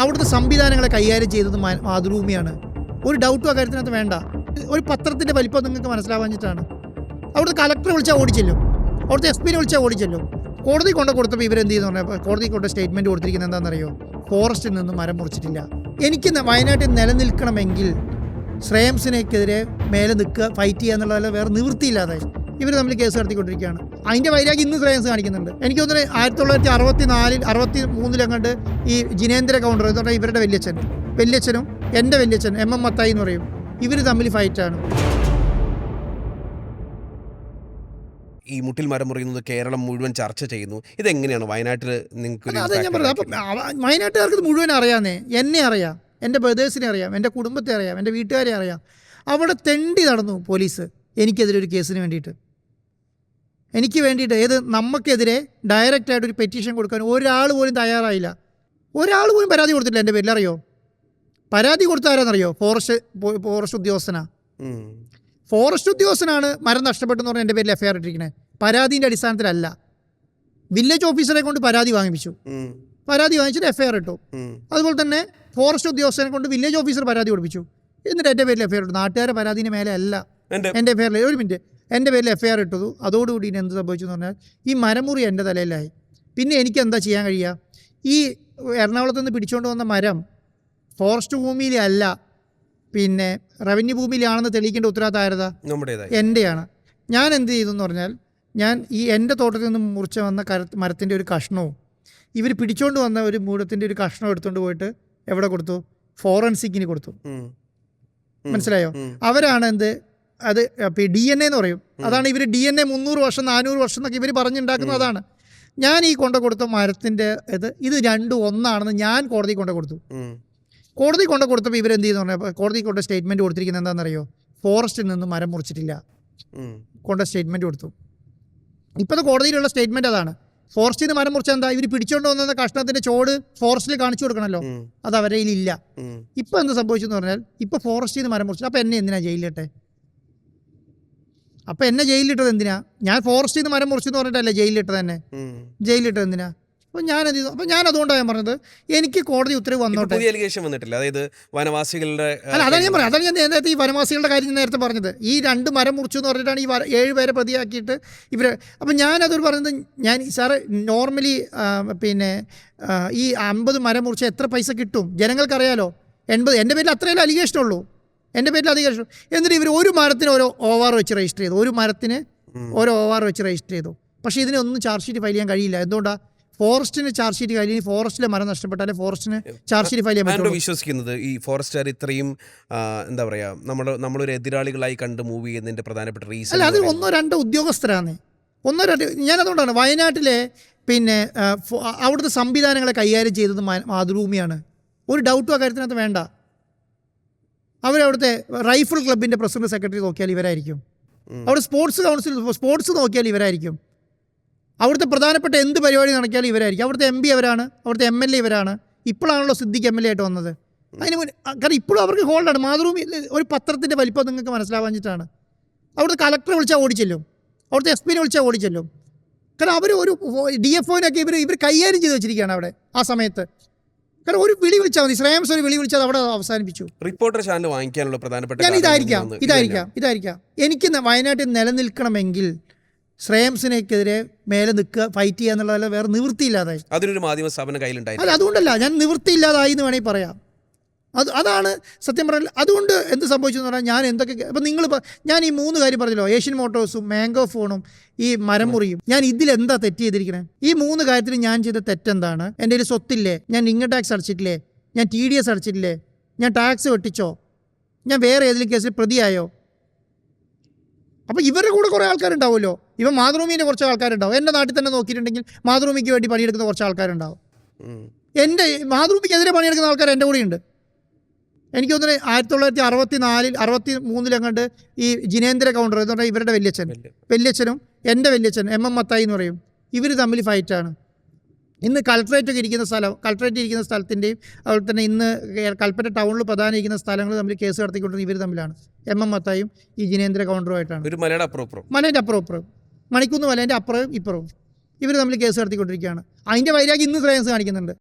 അവിടുത്തെ സംവിധാനങ്ങളെ കൈകാര്യം ചെയ്തത് മാതൃഭൂമിയാണ്. ഒരു ഡൗട്ടും ആ കാര്യത്തിനകത്ത് വേണ്ട. ഒരു പത്രത്തിന്റെ വലിപ്പം നിങ്ങൾക്ക് മനസ്സിലാവാഞ്ഞിട്ടാണ് അവിടുത്തെ കലക്ടറെ വിളിച്ചാൽ ഓടിച്ചെല്ലും അവിടുത്തെ എസ് പിന്നെ വിളിച്ചാൽ ഓടിച്ചെല്ലും കോടതി കൊണ്ട് കൊടുത്തപ്പോൾ ഇവരെന്ത് ചെയ്യുന്നു പറഞ്ഞാൽ കോടതി കൊണ്ട് സ്റ്റേറ്റ്മെന്റ് കൊടുത്തിരിക്കുന്നത് എന്താണെന്നറിയോ? ഫോറസ്റ്റിൽ നിന്ന് മരം മുറിച്ചിട്ടില്ല. എനിക്ക് വയനാട്ടിൽ നിലനിൽക്കണമെങ്കിൽ ശ്രേയംസിനെക്കെതിരെ മേലെ നിൽക്കുക ഫൈറ്റ് ചെയ്യുക എന്നുള്ളതല്ല വേറെ നിവൃത്തിയില്ലാതെ ഇവർ തമ്മിൽ കേസ് നടത്തിക്കൊണ്ടിരിക്കുകയാണ്. അതിന്റെ വൈരാഗ്യം ഇന്ന് ശ്രേയംസ് കാണിക്കുന്നുണ്ട്. എനിക്ക് തോന്നുന്നത് ആയിരത്തി തൊള്ളായിരത്തി അറുപത്തി നാലിൽ അറുപത്തി മൂന്നിലങ്ങണ്ട് ഈ ജിനേന്ദ്ര കൗണ്ടർ എന്ന് പറഞ്ഞാൽ ഇവരുടെ വല്യച്ഛൻ. വല്യച്ഛനും എന്റെ വല്യച്ഛൻ എം എം മത്തായി എന്ന് പറയും. ഇവർ തമ്മിൽ ഫൈറ്റാണ് ഈ മുട്ടിൽ മരം മുറിയുന്നത് കേരളം മുഴുവൻ ചർച്ച ചെയ്യുന്നു. ഇതെങ്ങനെയാണ് വയനാട്ടിൽ നിങ്ങൾക്ക് അതെ ഞാൻ impact പറഞ്ഞത്. അപ്പം വയനാട്ടുകാർക്ക് ഇത് മുഴുവൻ അറിയാന്നേ. എന്നെ അറിയാം എന്റെ ബ്രദേഴ്സിനെ അറിയാം എന്റെ കുടുംബത്തെ അറിയാം എന്റെ വീട്ടുകാരെ അറിയാം. അവിടെ തെണ്ടി നടന്നു പോലീസ് എനിക്കെതിരെ ഒരു കേസിന് വേണ്ടിയിട്ട്. എനിക്ക് വേണ്ടിയിട്ട് ഏത് നമുക്കെതിരെ ഡയറക്റ്റായിട്ട് ഒരു പെറ്റീഷൻ കൊടുക്കാൻ ഒരാൾ പോലും തയ്യാറായില്ല. ഒരാൾ പോലും പരാതി കൊടുത്തില്ല എന്റെ പേരിൽ അറിയോ? പരാതി കൊടുത്ത ആരാന്നറിയോ? Forest forest ഉദ്യോഗസ്ഥനാ. ഫോറസ്റ്റ് ഉദ്യോഗസ്ഥനാണ് മരം നഷ്ടപ്പെട്ടെന്ന് പറഞ്ഞാൽ എന്റെ പേരിൽ എഫ്ഐആർ ഇട്ടിരിക്കുന്നത് പരാതിന്റെ അടിസ്ഥാനത്തിലല്ല. വില്ലേജ് ഓഫീസറെ കൊണ്ട് പരാതി വാങ്ങിപ്പിച്ചു. പരാതി വാങ്ങിച്ചിട്ട് എഫ്ഐആർ ഇട്ടു. അതുപോലെ തന്നെ ഫോറസ്റ്റ് ഉദ്യോഗസ്ഥനെ കൊണ്ട് വില്ലേജ് ഓഫീസർ പരാതി കൊടുപ്പിച്ചു. എന്നിട്ട് എന്റെ പേരിൽ എഫ്ഐആർ ഇട്ടു. നാട്ടുകാരെ പരാതിന്റെ മേലെ അല്ല. എന്റെ എഫ്ഐആർ ഒരു മിനിറ്റ് എന്റെ പേരിൽ എഫ്ഐആർ ഇട്ടതു അതോടുകൂടി ഇനി എന്ത് സംഭവിച്ചു എന്ന് പറഞ്ഞാൽ ഈ മരമുറി എന്റെ തലയിലായി. പിന്നെ എനിക്ക് എന്താ ചെയ്യാൻ കഴിയുക? ഈ എറണാകുളത്ത് നിന്ന് പിടിച്ചുകൊണ്ട് വന്ന മരം ഫോറസ്റ്റ് ഭൂമിയിലല്ല പിന്നെ റവന്യൂ ഭൂമിയിലാണെന്ന് തെളിയിക്കേണ്ട ഉത്തരവാദിത്തം ആരതാ? നമ്മുടേതായി. എന്റെയാണ് ഞാൻ എന്ത് ചെയ്തു എന്ന് പറഞ്ഞാൽ ഞാൻ ഈ എന്റെ തോട്ടത്തിൽ നിന്ന് മുറിച്ച് വന്ന കര മരത്തിന്റെ ഒരു കഷ്ണവും ഇവർ പിടിച്ചുകൊണ്ട് വന്ന ഒരു മൂലത്തിന്റെ ഒരു കഷ്ണം എടുത്തുകൊണ്ട് പോയിട്ട് എവിടെ കൊടുത്തു? ഫോറൻസിക്കിന് കൊടുത്തു. മനസ്സിലായോ. അവരാണ് എന്ത് അത് ഡി എൻ എന്ന് പറയും. അതാണ് ഇവർ ഡി എൻ എ മുന്നൂറ് വർഷം നാനൂറ് വർഷം എന്നൊക്കെ ഇവർ പറഞ്ഞുണ്ടാക്കുന്നത് അതാണ്. ഞാൻ ഈ കൊണ്ട കൊടുത്ത മരത്തിന്റെ ഇത് ഇത് രണ്ടും ഒന്നാണെന്ന് ഞാൻ കോടതി കൊണ്ട കൊടുത്തു. കോടതി കൊണ്ട കൊടുത്തപ്പോൾ ഇവർ ഇവരെന്ത് ചെയ്യുന്നു പറഞ്ഞാൽ കോടതി കൊണ്ട് സ്റ്റേറ്റ്മെന്റ് കൊടുത്തിരിക്കുന്നത് എന്താണെന്നറിയോ? ഫോറസ്റ്റിൽ നിന്ന് മരം മുറിച്ചിട്ടില്ല. കൊണ്ട സ്റ്റേറ്റ്മെന്റ് സ്റ്റേറ്റ്മെന്റ് കൊടുത്തു. ഇപ്പോഴത്തെ കോടതിയിലുള്ള സ്റ്റേറ്റ്മെന്റ് അതാണ്. ഫോറസ്റ്റിൽ നിന്ന് മരം മുറിച്ചാൽ എന്താ ഇവർ പിടിച്ചോണ്ട് വന്ന കഷ്ണത്തിന്റെ ചോട് ഫോറസ്റ്റിൽ കാണിച്ചു കൊടുക്കണമല്ലോ. അത് അവരെ ഇല്ല ഇപ്പൊ എന്ത് സംഭവിച്ചെന്ന് പറഞ്ഞാൽ ഇപ്പോൾ ഫോറസ്റ്റിൽ നിന്ന് മരം മുറിച്ചു അപ്പോൾ എന്നെ എന്തിനാ ജയിലിലിട്ടെ? അപ്പോൾ എന്നെ ജയിലിലിട്ടത് എന്തിനാ? ഞാൻ ഫോറസ്റ്റ് നിന്ന് മരം മുറിച്ചെന്ന് പറഞ്ഞിട്ടല്ലേ ജയിലിലിട്ടത് തന്നെ. ജയിലിലിട്ടത് എന്തിനാ? അപ്പൊ ഞാൻ എന്ത് ചെയ്തു? അപ്പോൾ ഞാൻ അതുകൊണ്ടാണ് ഞാൻ പറഞ്ഞത് എനിക്ക് കോടതി ഉത്തരവ് വന്നോട്ടെ. വന്നിട്ടില്ല. അതായത് വനവാസികളുടെ അല്ല അതാണ് ഞാൻ പറയാം അതാണ് ഞാൻ നേരത്തെ ഈ വനവാസികളുടെ കാര്യം നേരത്തെ പറഞ്ഞത്. ഈ രണ്ട് മരം മുറിച്ചു എന്ന് പറഞ്ഞിട്ടാണ് ഈ ഏഴ് പേരെ പ്രതിയാക്കിയിട്ട് ഇവർ അപ്പം ഞാനതൊരു പറഞ്ഞത് ഞാൻ സാറ് നോർമലി പിന്നെ ഈ അമ്പത് മരം മുറിച്ച് എത്ര പൈസ കിട്ടും? ജനങ്ങൾക്കറിയാലോ. എൺപത് എന്റെ പേരിൽ അത്രയല്ലേ അലിഗേഷൻ ഉള്ളൂ. എന്റെ പേരിൽ അധികാരം എന്നിട്ട് ഇവർ ഒരു മരത്തിന് ഓരോ ഓവാർ വെച്ച് രജിസ്റ്റർ ചെയ്തു. ഒരു മരത്തിന്. ഓരോ ഓവാർ വെച്ച് രജിസ്റ്റർ ചെയ്തു. പക്ഷേ ഇതിനൊന്നും ചാർജ് ഷീറ്റ് ഫയൽ ചെയ്യാൻ കഴിയില്ല. എന്തുകൊണ്ടാണ് ഫോറസ്റ്റിന് ചാർജ് ഷീറ്റ് കഴിഞ്ഞ് ഫോറസ്റ്റിലെ മരം നഷ്ടപ്പെട്ടാലേ ഫോറസ്റ്റിന് ചാർജ് ഷീറ്റ് ഫയൽ ചെയ്യാൻ വിശ്വസിക്കുന്നത് ഈ ഫോറസ്റ്റുകാർ ഇത്രയും എന്താ പറയാ നമ്മൾ നമ്മളൊരു എതിരാളികളായി കണ്ട് മൂവ് ചെയ്യുന്നതിന്റെ പ്രധാനപ്പെട്ട റീസൺ അല്ല അത് ഒന്നോ രണ്ടോ ഉദ്യോഗസ്ഥരാണ്. ഒന്നോ രണ്ട് ഞാനതുകൊണ്ടാണ് വയനാട്ടിലെ പിന്നെ അവിടുത്തെ സംവിധാനങ്ങളെ കൈകാര്യം ചെയ്തത് മാതൃഭൂമിയാണ്. ഒരു ഡൗട്ടും ആ കാര്യത്തിനകത്ത് വേണ്ട. അവരവിടുത്തെ റൈഫിൾ ക്ലബിന്റെ പ്രസിഡന്റ് സെക്രട്ടറി നോക്കിയാൽ ഇവരായിരിക്കും. അവിടെ സ്പോർട്സ് കൗൺസിൽ സ്പോർട്സ് നോക്കിയാൽ ഇവരായിരിക്കും. അവിടുത്തെ പ്രധാനപ്പെട്ട എന്ത് പരിപാടി നടക്കിയാലും ഇവരായിരിക്കും. അവിടുത്തെ എം പി അവരാണ് അവിടുത്തെ എം എൽ എ ഇവരാണ്. ഇപ്പോഴാണല്ലോ സിദ്ദിഖ് എം എൽ എ ആയിട്ട് വന്നത്. അതിന് മുന്നേ കാരണം ഇപ്പോഴും അവർക്ക് ഹോൾഡാണ്. മാതൃഭൂമി ഒരു പത്രത്തിന്റെ വലിപ്പം നിങ്ങൾക്ക് മനസ്സിലാവാഞ്ഞിട്ടാണ് അവിടുത്തെ കളക്ടറെ വിളിച്ചാൽ ഓടിച്ചല്ലോ അവിടുത്തെ എസ് പിനെ വിളിച്ചാൽ ഓടിച്ചെല്ലും കാരണം അവർ ഒരു ഡി എഫ് ഒനൊക്കെ ഇവർ ഇവർ കൈകാര്യം ചെയ്ത് വെച്ചിരിക്കുകയാണ് അവിടെ ആ സമയത്ത്. കാരണം ഒരു വിളി വിളിച്ചാൽ മതി. ശ്രേയംസ് ഒരു വിളി വിളിച്ചാൽ അവിടെ അവസാനിപ്പിച്ചു. റിപ്പോർട്ടർ ചാനൽ വാങ്ങിക്കാനുള്ള പ്രധാനപ്പെട്ട ഞാൻ ഇതായിരിക്കാം. ഇതായിരിക്കാം. ഇതായിരിക്കാം. എനിക്ക് വയനാട്ടിൽ നിലനിൽക്കണമെങ്കിൽ ശ്രേയംസിനെക്കെതിരെ മേലെ നിൽക്കുക ഫൈറ്റ് ചെയ്യുക എന്നുള്ളതല്ല വേറെ നിവൃത്തിയില്ലാതായി. അതിനൊരു മാധ്യമ സ്ഥാപനം കയ്യിലുണ്ടായി അല്ല അതുകൊണ്ടല്ല. ഞാൻ നിവൃത്തിയില്ലാതായി എന്ന് വേണമെങ്കിൽ പറയാം. അത് അതാണ് സത്യം പറഞ്ഞാൽ അതുകൊണ്ട് എന്ത് സംഭവിച്ചെന്ന് പറഞ്ഞാൽ ഞാൻ എന്തൊക്കെ അപ്പം നിങ്ങൾ ഞാൻ ഈ മൂന്ന് കാര്യം പറഞ്ഞല്ലോ ഏഷ്യൻ മോട്ടോഴ്സും മാംഗോ ഫോണും ഈ മരമുറിയും ഞാൻ ഇതിലെന്താ തെറ്റ് ചെയ്തിരിക്കണേ? ഈ മൂന്ന് കാര്യത്തിൽ ഞാൻ ചെയ്ത തെറ്റെന്താണ്? എന്റെ ഒരു സ്വത്തില്ലേ? ഞാൻ ഇൻകം ടാക്സ് അടച്ചിട്ടില്ലേ? ഞാൻ ടി ഡി എസ് അടച്ചിട്ടില്ലേ? ഞാൻ ടാക്സ് വെട്ടിച്ചോ? ഞാൻ വേറെ ഏതെങ്കിലും കേസിൽ പ്രതിയായോ? അപ്പോൾ ഇവരുടെ കൂടെ കുറേ ആൾക്കാരുണ്ടാവുമല്ലോ. ഇവ മാതൃഭൂമിന്റെ കുറച്ച് ആൾക്കാരുണ്ടാവും. എന്റെ നാട്ടിൽ തന്നെ നോക്കിയിട്ടുണ്ടെങ്കിൽ മാതൃഭൂമിക്ക് വേണ്ടി പണിയെടുക്കുന്ന കുറച്ച് ആൾക്കാരുണ്ടാവും. എന്റെ എന്റെ മാതൃഭൂമിക്കെതിരെ പണിയെടുക്കുന്ന ആൾക്കാർ എന്റെ കൂടെയുണ്ട്. എനിക്ക് തോന്നുന്നത് ആയിരത്തി തൊള്ളായിരത്തി അറുപത്തി നാലിൽ അറുപത്തി മൂന്നിലെങ്ങണ്ട് ഈ ജിനേന്ദ്ര കൗണ്ടർ എന്ന് പറഞ്ഞാൽ ഇവരുടെ വല്യച്ഛൻ. വലിയ. വല്യച്ഛനും എന്റെ വല്യച്ഛൻ എം എം മത്തായി എന്ന് പറയും. ഇവർ തമ്മിൽ ഫൈറ്റാണ് ഇന്ന് കളക്ട്രേറ്റ് ഒക്കെ ഇരിക്കുന്ന സ്ഥലം കളക്ട്രേറ്റ് ഇരിക്കുന്ന സ്ഥലത്തിന്റെയും അതുപോലെ തന്നെ ഇന്ന് കൽപ്പറ്റ ടൗണിൽ പ്രധാനം ഇരിക്കുന്ന സ്ഥലങ്ങൾ തമ്മിൽ കേസ് നടത്തിക്കൊണ്ടിരുന്ന ഇവർ തമ്മിലാണ്. എം എം മത്തായും ഈ ജിനേന്ദ്ര കൗണ്ടറുമായിട്ടാണ്. ഒരു മലയുടെ അപ്പുറം മലേന്റെ അപ്പുറപ്പുറം. മണിക്കുന്ന് മലേന്റെ അപ്പുറവും ഇപ്പുറവും. ഇവർ തമ്മിൽ കേസ് നടത്തിക്കൊണ്ടിരിക്കുകയാണ്. അതിന്റെ വൈരാഗ്യം ഇന്ന് ശ്രേയസ് കാണിക്കുന്നുണ്ട്.